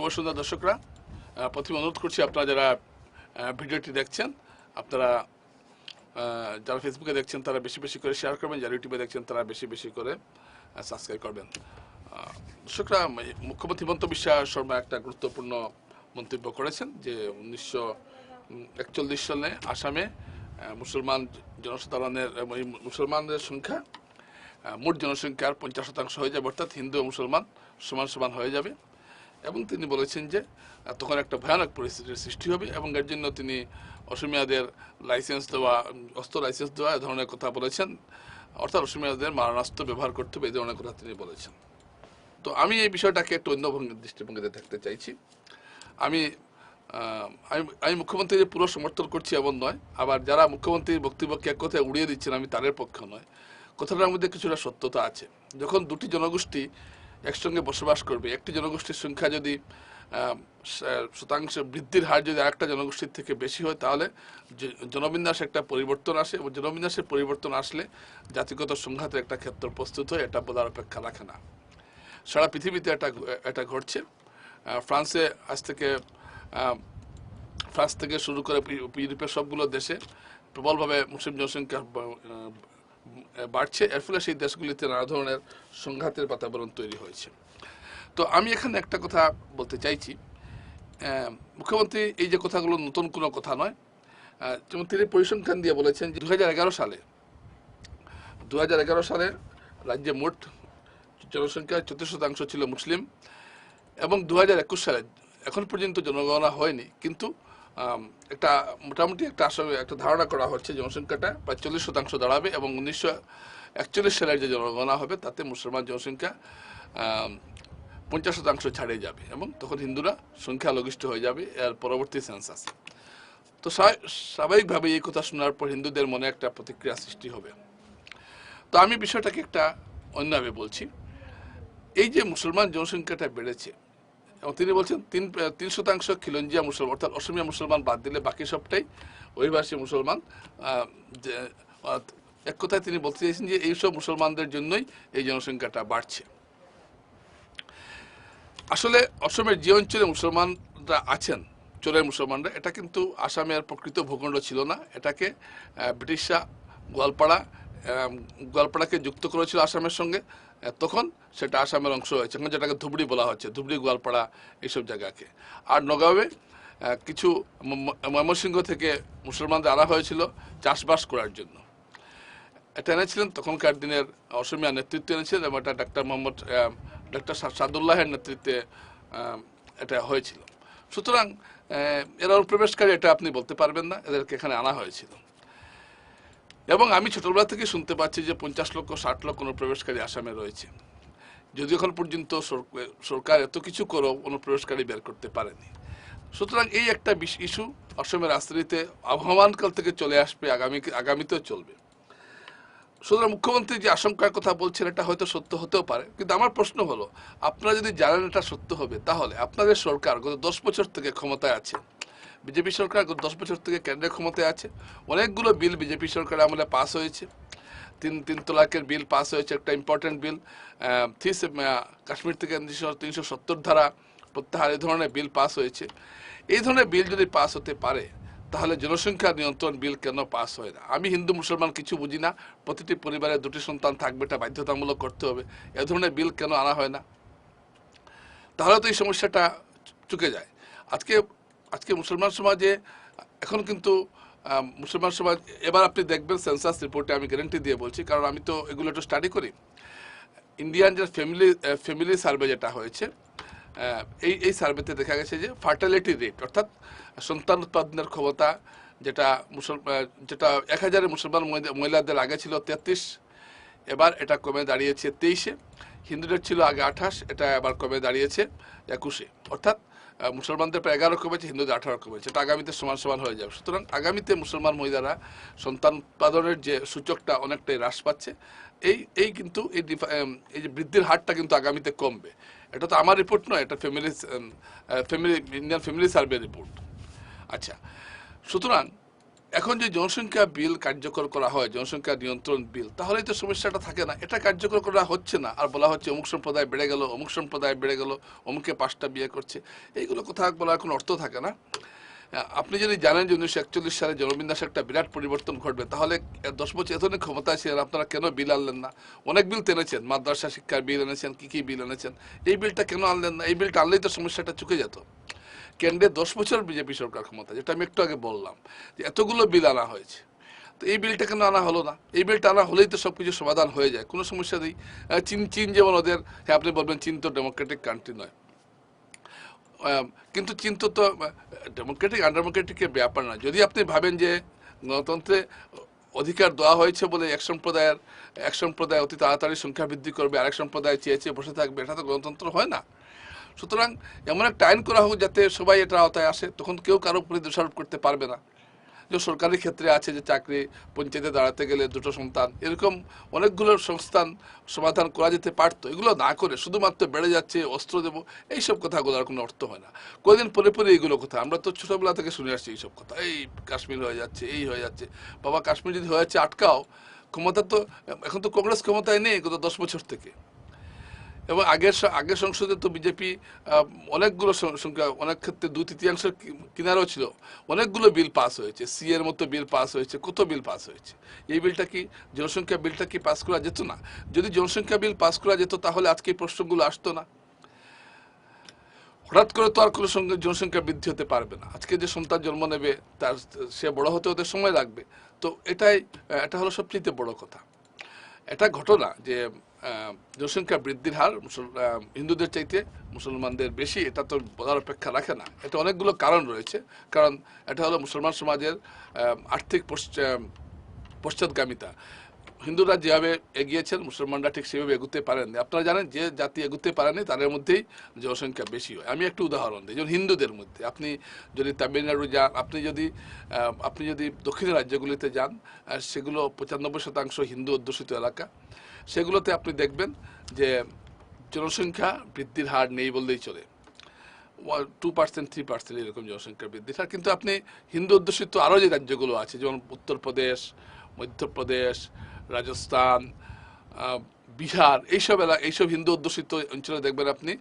শুভ সন্ধ্যা, দর্শকরা। প্রথমে অনুরোধ করছি আপনারা যারা ভিডিওটি দেখছেন, আপনারা যারা ফেসবুকে দেখছেন, তারা বেশি বেশি করে শেয়ার করবেন, যারা ইউটিউবে দেখছেন, তারা বেশি বেশি করে সাবস্ক্রাইব করবেন। দর্শকরা মুখ্যমন্ত্রী হিমন্ত বিশ্ব শর্মা একটা গুরুত্বপূর্ণ মন্তব্য করেছেন যে উনিশশো একচল্লিশ সালে আসামে মুসলমান জনসাধারণের মুসলমানদের সংখ্যা মোট জনসংখ্যার পঞ্চাশ শতাংশ হয়ে যাবে, অর্থাৎ হিন্দু ও মুসলমান সমান সমান হয়ে যাবে। এবং তিনি বলেছেন যে তখন একটা ভয়ানক পরিস্থিতির সৃষ্টি হবে এবং এর জন্য তিনি অসমিয়াদের লাইসেন্স দেওয়া অস্ত্র লাইসেন্স দেওয়া এ ধরনের কথা বলেছেন। অর্থাৎ অসমিয়াদের মারণাস্ত্র ব্যবহার করতে হবে এই ধরনের কথা তিনি বলেছেন। তো আমি এই বিষয়টাকে একটু অন্য ভঙ্গি দৃষ্টিভঙ্গিতে দেখতে চাইছি। আমি আমি আমি মুখ্যমন্ত্রীর পুরো সমর্থন করছি এমন নয়। আবার যারা মুখ্যমন্ত্রীর বক্তব্যকে এক কথায় উড়িয়ে দিচ্ছেন, আমি তাদের পক্ষে নয়। কথাটার মধ্যে কিছুটা সত্যতা আছে। যখন দুটি জনগোষ্ঠী একসঙ্গে বসবাস করবে। একটি জনগোষ্ঠীর সংখ্যা যদি শতাংশ বৃদ্ধির হার যদি আরেকটা জনগোষ্ঠীর থেকে বেশি হয়, তাহলে জনবিন্যাস একটা পরিবর্তন আসে এবং জনবিন্যাসের পরিবর্তন আসলে জাতিগত সংঘাতের একটা ক্ষেত্র প্রস্তুত হয়, এটা বোঝার অপেক্ষা রাখে না। সারা পৃথিবীতে এটা এটা ঘটছে। ফ্রান্সে আজ থেকে ফ্রান্স থেকে শুরু করে ইউ- ইউরোপের সবগুলো দেশে প্রবলভাবে মুসলিম জনসংখ্যা বাড়ছে। এর ফলে সেই দেশগুলিতে নানা ধরনের সংঘাতের বাতাবরণ তৈরি হয়েছে। তো আমি এখানে একটা কথা বলতে চাইছি। মুখ্যমন্ত্রী এই যে কথাগুলো নতুন কোনো কথা নয়। যেমন তিনি পরিসংখ্যান দিয়ে বলেছেন যে দু হাজার এগারো সালে দু হাজার এগারো সালে রাজ্যে মোট জনসংখ্যার চৌত্রিশ শতাংশ ছিল মুসলিম এবং দু হাজার একুশ সালে, এখন পর্যন্ত জনগণনা হয়নি। কিন্তু একটা মোটামুটি একটা আসলে একটা ধারণা করা হচ্ছে জনসংখ্যাটা প্রায় চল্লিশ শতাংশ দাঁড়াবে এবং উনিশশো একচল্লিশ সালের যে জনগণনা হবে, তাতে মুসলমান জনসংখ্যা পঞ্চাশ শতাংশ ছাড়িয়ে যাবে এবং তখন হিন্দুরা সংখ্যা লঘিষ্ঠ হয়ে যাবে, এর পরবর্তী সেন্সাস তো স্বাভাবিক- স্বাভাবিকভাবে এই কথা শোনার পর হিন্দুদের মনে একটা প্রতিক্রিয়া সৃষ্টি হবে। তো আমি বিষয়টাকে একটা অন্যভাবে বলছি। এই যে মুসলমান জনসংখ্যাটা বেড়েছে এবং তিনি বলছেন, তিন তিন শতাংশ খিলঞ্জিয়া মুসলমান, অর্থাৎ অসমীয়া মুসলমান বাদ দিলে বাকি সবটাই অভিবাসী মুসলমান। এক কথায় তিনি বলতে চাইছেন যে এইসব মুসলমানদের জন্যই এই জনসংখ্যাটা বাড়ছে। আসলে অসমের যে অঞ্চলে মুসলমানরা আছেন চোরের মুসলমানরা, এটা কিন্তু আসামের প্রকৃত ভূখণ্ড ছিল না। এটাকে ব্রিটিশরা গোয়ালপাড়া গোয়ালপাড়াকে যুক্ত করেছিল আসামের সঙ্গে। তখন সেটা আসামের অংশ হয়েছে, এখন যেটাকে ধুবড়ি বলা হচ্ছে, ধুবড়ি, গোয়ালপাড়া এইসব জায়গাকে। আর নগাঁওয়ে কিছু ময়মনসিংহ থেকে মুসলমানদের আনা হয়েছিল চাষবাস করার জন্য। এটা এনেছিলেন তখনকার দিনের অসমিয়া নেতৃত্ব এনেছিলেন এবং এটা ডাক্তার মোহাম্মদ ডাক্তার সাদুল্লাহের নেতৃত্বে এটা হয়েছিল। সুতরাং এরা অনুপ্রবেশকারী এটা আপনি বলতে পারবেন না, এদেরকে এখানে আনা হয়েছিল। এবং আমি ছোটবেলা থেকে শুনতে পাচ্ছি যে পঞ্চাশ লক্ষ, ষাট লক্ষ অনুপ্রবেশকারী আসামে রয়েছে। যদিও এখন পর্যন্ত সরকার এত কিছু করেও অনুপ্রবেশকারী বের করতে পারেনি। সুতরাং এই একটা ইস্যু অসমের রাজনীতিতে আবহমানকাল থেকে চলে আসবে, আগামী আগামীতেও চলবে। সুতরাং মুখ্যমন্ত্রী যে আশঙ্কার কথা বলছেন, এটা হয়তো সত্য হতেও পারে। কিন্তু আমার প্রশ্ন হলো, আপনারা যদি জানেন এটা সত্য হবে, তাহলে আপনাদের সরকার গত দশ বছর থেকে ক্ষমতায় আছে। বিজেপি সরকার দশ বছর থেকে কেন্দ্রের ক্ষমতায় আছে। অনেকগুলো বিল বিজেপি সরকার আমলে পাস হয়েছে। তিন তিন তলাকের বিল পাস হয়েছে, একটা ইম্পর্টেন্ট বিল। থিস কাশ্মীর থেকে তিনশো সত্তর ধারা প্রত্যাহার এই ধরনের বিল পাস হয়েছে। এই ধরনের বিল যদি পাস হতে পারে, তাহলে জনসংখ্যা নিয়ন্ত্রণ বিল কেন পাস হয় না? আমি হিন্দু, মুসলমান কিছু বুঝি না। প্রতিটি পরিবারে দুটি সন্তান থাকবে, এটা বাধ্যতামূলক করতে হবে। এ ধরনের বিল কেন আনা হয় না? তাহলে তো এই সমস্যাটা চুকে যায়। আজকে আজকে মুসলমান সমাজে এখন কিন্তু মুসলমান সমাজ এবার আপনি দেখবেন সেন্সাস রিপোর্টে আমি গ্যারেন্টি দিয়ে বলছি কারণ আমি তো এগুলো একটু স্টাডি করি। ইন্ডিয়ান যে ফ্যামিলি ফ্যামিলি সার্ভে যেটা হয়েছে এই এই সার্ভেতে দেখা গেছে যে ফার্টালিটি রেট অর্থাৎ সন্তান উৎপাদনের ক্ষমতা যেটা মুসল আহ, যেটা এক হাজারে মুসলমান মহিলাদের আগে ছিল তেত্রিশ এবার এটা কমে দাঁড়িয়েছে তেইশে হিন্দুদের ছিল আগে আঠাশ এটা এবার কমে দাঁড়িয়েছে একুশে অর্থাৎ মুসলমানদের প্রায় এগারো কমেছে হিন্দুদের আঠারো কমেছে এটা আগামীতে সমান সমান হয়ে যাবে। সুতরাং আগামীতে মুসলমান মহিলারা সন্তান উৎপাদনের যে সূচকটা অনেকটাই হ্রাস পাচ্ছে। এই এই কিন্তু এই এই যে বৃদ্ধির হারটা কিন্তু আগামীতে কমবে। এটা তো আমার রিপোর্ট নয়, এটা family family, Indian family survey report. আচ্ছা সুতরাং এখন যে জনসংখ্যা বিল কার্যকর করা হয়, জনসংখ্যা নিয়ন্ত্রণ বিল, তাহলেই তো সমস্যাটা থাকে না। এটা কার্যকর করা হচ্ছে না। আর বলা হচ্ছে অমুক সম্প্রদায় বেড়ে গেল, অমুক সম্প্রদায় বেড়ে গেল, অমুকে পাঁচটা বিয়ে করছে। এইগুলো কথা বলার কোনো অর্থ থাকে না। আপনি যদি জানেন যে উনিশশো একচল্লিশ সালে জনবিন্যাসে একটা বিরাট পরিবর্তন ঘটবে, তাহলে দশ বছর এতদিন ক্ষমতায় ছিলেন, আপনারা কেন বিল আনলেন না? অনেক বিল টেনেছেন মাদ্রাসা শিক্ষার বিল এনেছেন, কি কি বিল এনেছেন? এই বিলটা কেন আনলেন না? এই বিলটা আনলেই তো সমস্যাটা চুকে যেত। কেন্দ্রে দশ বছর বিজেপি সরকার ক্ষমতা, যেটা আমি একটু আগে বললাম, যে এতগুলো বিল আনা হয়েছে। তো এই বিলটা কেন আনা হলো না? এই বিলটা আনা হলেই তো সব কিছু সমাধান হয়ে যায়, কোনো সমস্যা নেই। চীন চীন যেমন ওদের হ্যাঁ আপনি বলবেন চীন তো ডেমোক্রেটিক কান্ট্রি নয়। কিন্তু চীন তো তো ডেমোক্রেটিক আনডেমোক্রেটিকের ব্যাপার না যদি আপনি ভাবেন যে গণতন্ত্রে অধিকার দেওয়া হয়েছে বলে এক সম্প্রদায়ের, এক সম্প্রদায় অতি তাড়াতাড়ি সংখ্যা বৃদ্ধি করবে, আরেক সম্প্রদায় চেয়ে চেয়ে বসে থাকবে, এটা তো গণতন্ত্র হয় না। সুতরাং এমন একটা আইন করা হোক যাতে সবাই এটা আওতায় আসে, তখন কেউ কারও উপরে দোষারোপ করতে পারবে না। যে সরকারি ক্ষেত্রে আছে যে চাকরি, পঞ্চায়েতে দাঁড়াতে গেলে দুটো সন্তান, এরকম অনেকগুলো সংস্থান সমাধান করা যেতে পারতো। এগুলো না করে শুধুমাত্র বেড়ে যাচ্ছে অস্ত্র দেবো, এইসব কথাগুলোর কোনো অর্থ হয় না। কদিন পরে পরে এইগুলো কথা। আমরা তো ছোটোবেলা থেকে শুনে আসছি এইসব কথা। এই কাশ্মীর হয়ে যাচ্ছে, এই হয়ে যাচ্ছে। বাবা, কাশ্মীর যদি হয়ে যাচ্ছে, আটকাও। ক্ষমতা তো, এখন তো কংগ্রেস ক্ষমতায় নেই গত দশ বছর থেকে। এবং আগের আগের সংসদে তো বিজেপি অনেকগুলো সংখ্যা, অনেক ক্ষেত্রে দু তৃতীয়াংশ কিনারও ছিল। অনেকগুলো বিল পাস হয়েছে। সি এর মতো বিল পাস হয়েছে। কত বিল পাস হয়েছে? এই বিলটা কি, জনসংখ্যা বিলটা কি পাস করা যেত না? যদি জনসংখ্যা বিল পাস করা যেত, তাহলে আজকে প্রশ্নগুলো আসতো না। হঠাৎ করে তো আর কোনো সঙ্গে জনসংখ্যা বৃদ্ধি হতে পারবে না। আজকে যে সন্তান জন্ম নেবে, তার সে বড় হতে হতে সময় লাগবে। তো এটাই এটা হলো সবচেয়ে বড় কথা। এটা ঘটনা যে জনসংখ্যা বৃদ্ধির হার হিন্দুদের চাইতে মুসলমানদের বেশি, এটা তো বলার অপেক্ষা রাখে না। এটা অনেকগুলো কারণ রয়েছে। কারণ এটা হলো মুসলমান সমাজের আর্থিক পশ্চ- পশ্চাৎগামিতা। হিন্দুরা যেভাবে এগিয়েছেন, মুসলমানরা ঠিক সেভাবে এগুতে পারেননি। আপনারা জানেন যে জাতি এগুতে পারেনি, তাদের মধ্যেই জনসংখ্যা বেশি হয়। আমি একটু উদাহরণ দিই, যেমন হিন্দুদের মধ্যে। আপনি যদি তামিলনাড়ু যান, আপনি যদি আপনি যদি দক্ষিণের রাজ্যগুলিতে যান সেগুলো পঁচানব্বই শতাংশ হিন্দু অধ্যুষিত এলাকা। সেগুলোতে আপনি দেখবেন যে জনসংখ্যা বৃদ্ধির হার নেই বললেই চলে। টু পার্সেন্ট, থ্রি পার্সেন্ট এরকম জনসংখ্যা বৃদ্ধি। হার কিন্তু আপনি হিন্দু অধ্যুষিত আরও যে রাজ্যগুলো আছে, যেমন উত্তরপ্রদেশ, মধ্যপ্রদেশ রাজস্থান বিহার, এইসব এলাকা এইসব হিন্দু অধ্যুষিত অঞ্চলে দেখবেন আপনি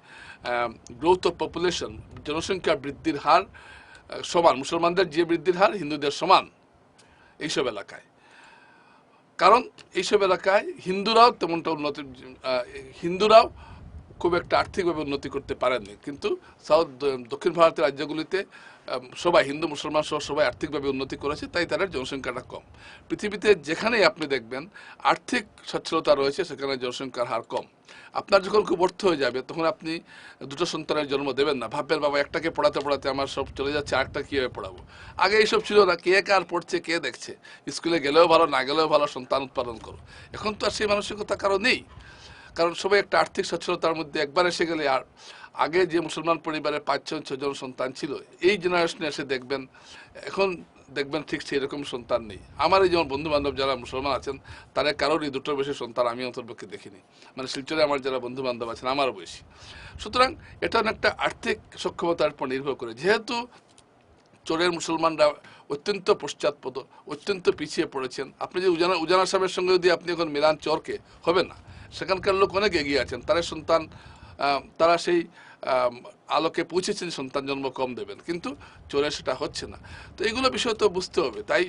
গ্রোথ অফ পপুলেশন জনসংখ্যা বৃদ্ধির হার সমান। মুসলমানদের যে বৃদ্ধির হার, হিন্দুদের সমান। এইসব এলাকায়। কারণ এইসব এলাকায় হিন্দুরাও তেমনটা উন্নত হিন্দুরাও খুব একটা আর্থিকভাবে উন্নতি করতে পারেননি। কিন্তু সাউথ দক্ষিণ ভারতের রাজ্যগুলিতে সবাই হিন্দু, মুসলমান সহ সবাই আর্থিকভাবে উন্নতি করেছে, তাই তাদের জনসংখ্যাটা কম। পৃথিবীতে যেখানেই আপনি দেখবেন আর্থিক সচ্ছলতা রয়েছে, সেখানে জনসংখ্যার হার কম। আপনার যখন খুব অর্থ হয়ে যাবে, তখন আপনি দুটো সন্তানের জন্ম দেবেন না। ভাববেন, বাবা, একটাকে পড়াতে পড়াতে আমার সব চলে যাচ্ছে, আরেকটা কীভাবে পড়াবো? আগে এইসব ছিল না, কে কার পড়ছে, কে দেখছে। স্কুলে গেলেও ভালো, না গেলেও ভালো, সন্তান উৎপাদন করো। এখন তো আর সেই মানসিকতা কারও নেই। কারণ সবাই একটা আর্থিক সচ্ছলতার মধ্যে একবার এসে গেলে আর আগে যে মুসলমান পরিবারে পাঁচ ছ ছজন সন্তান ছিল, এই জেনারেশনে এসে দেখবেন, এখন দেখবেন ঠিক সেই রকম সন্তান নেই। আমার এই যেমন বন্ধু বান্ধব যারা মুসলমান আছেন তারা কারোরই দুটোর বেশি সন্তান আমি অন্তর্পক্ষে দেখিনি। মানে শিলচরে আমার যারা বন্ধু বান্ধব আছেন, আমার বয়সী। সুতরাং এটা অনেকটা আর্থিক সক্ষমতার উপর নির্ভর করে। যেহেতু চোরের মুসলমানরা অত্যন্ত পশ্চাৎপদ, অত্যন্ত পিছিয়ে পড়েছেন, আপনি যে উজানা উজানা সাহেবের সঙ্গে যদি আপনি এখন মিলান চরকে, হবে না। সেখানকার লোক অনেক এগিয়ে আছেন। তারা সন্তান তারা সেই আলোকে পৌঁছেছেন, সন্তান জন্ম কম দেবেন। কিন্তু চোরে সেটা হচ্ছে না। তো এগুলো বিষয় তো বুঝতে হবে। তাই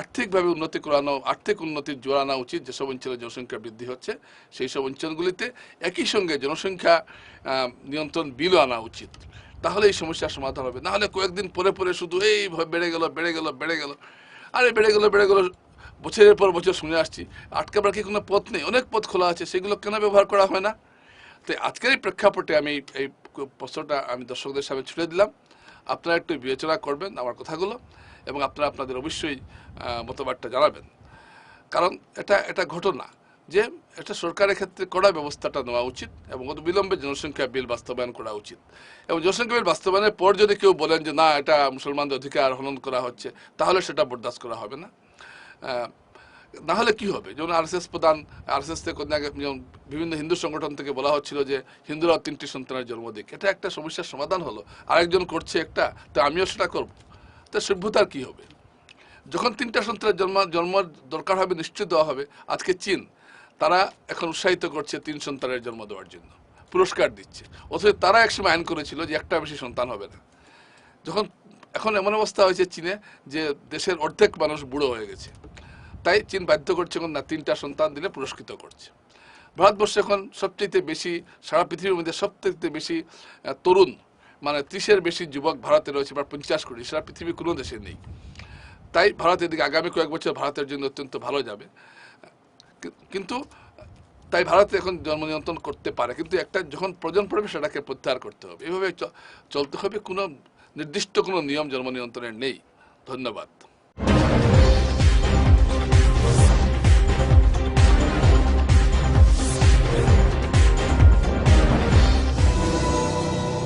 আর্থিকভাবে উন্নতি করানো, আর্থিক উন্নতির জোর আনা উচিত। যেসব অঞ্চলে জনসংখ্যা বৃদ্ধি হচ্ছে, সেই সব অঞ্চলগুলিতে একই সঙ্গে জনসংখ্যা নিয়ন্ত্রণ বিলও আনা উচিত। তাহলে এই সমস্যার সমাধান হবে। না হলে কয়েকদিন পরে পরে শুধু এই বেড়ে গেল বেড়ে গেল বেড়ে গেল। আরে বেড়ে গেল বেড়ে গেল বছরের পর বছর শুনে আসছি। আটকাবার কি কোনো পথ নেই? অনেক পথ খোলা আছে, সেগুলো কেন ব্যবহার করা হয় না? তো আজকের এই প্রেক্ষাপটে আমি এই প্রশ্নটা আমি দর্শকদের সামনে ছুড়ে দিলাম। আপনারা একটু বিবেচনা করবেন আমার কথাগুলো এবং আপনারা আপনাদের অবশ্যই মতবাদটা জানাবেন। কারণ এটা এটা ঘটনা যে এটা সরকারের ক্ষেত্রে কড়া ব্যবস্থাটা নেওয়া উচিত এবং অত বিলম্বে জনসংখ্যা বিল বাস্তবায়ন করা উচিত। এবং জনসংখ্যা বিল বাস্তবায়নের পর যদি কেউ বলেন যে, না, এটা মুসলমানদের অধিকার হনন করা হচ্ছে, তাহলে সেটা বরদাস্ত করা হবে না। না হলে কি হবে? যেমন আরএসএস প্রধান, আরএসএস থেকে যেমন বিভিন্ন হিন্দু সংগঠন থেকে বলা হচ্ছিল যে হিন্দুরা তিনটি সন্তানের জন্ম দিক। এটা একটা সমস্যার সমাধান হলো। আরেকজন করছে একটা, তো আমিও সেটা করব। তা সভ্যতার কি হবে? যখন তিনটা সন্তানের জন্ম জন্ম দরকার হবে নিশ্চয় দেওয়া হবে, আজকে চীন, তারা এখন উৎসাহিত করছে তিন সন্তানের জন্ম দেওয়ার জন্য, পুরস্কার দিচ্ছে। অথচ তারা একসময় আইন করেছিল যে একটা বেশি সন্তান হবে না। যখন, এখন এমন অবস্থা হয়েছে চীনে যে দেশের অর্ধেক মানুষ বুড়ো হয়ে গেছে। তাই চীন বাধ্য করছে এখন না, তিনটা সন্তান দিলে পুরস্কৃত করছে। ভারতবর্ষে এখন সবচেয়ে বেশি, সারা পৃথিবীর মধ্যে সবচেয়ে বেশি তরুণ মানে ত্রিশের বেশি যুবক ভারতে রয়েছে প্রায় পঞ্চাশ কোটি। সারা পৃথিবীর কোনো দেশে নেই। তাই ভারত এদিকে আগামী কয়েক বছর ভারতের জন্য অত্যন্ত ভালো যাবে। কিন্তু তাই ভারত এখন জন্ম নিয়ন্ত্রণ করতে পারে। কিন্তু একটা যখন প্রয়োজন পড়বে, সেটাকে প্রত্যাহার করতে হবে। এভাবে চলতে হবে। কোনো নির্দিষ্ট কোনো নিয়ম জন্ম নিয়ন্ত্রণের নেই। ধন্যবাদ।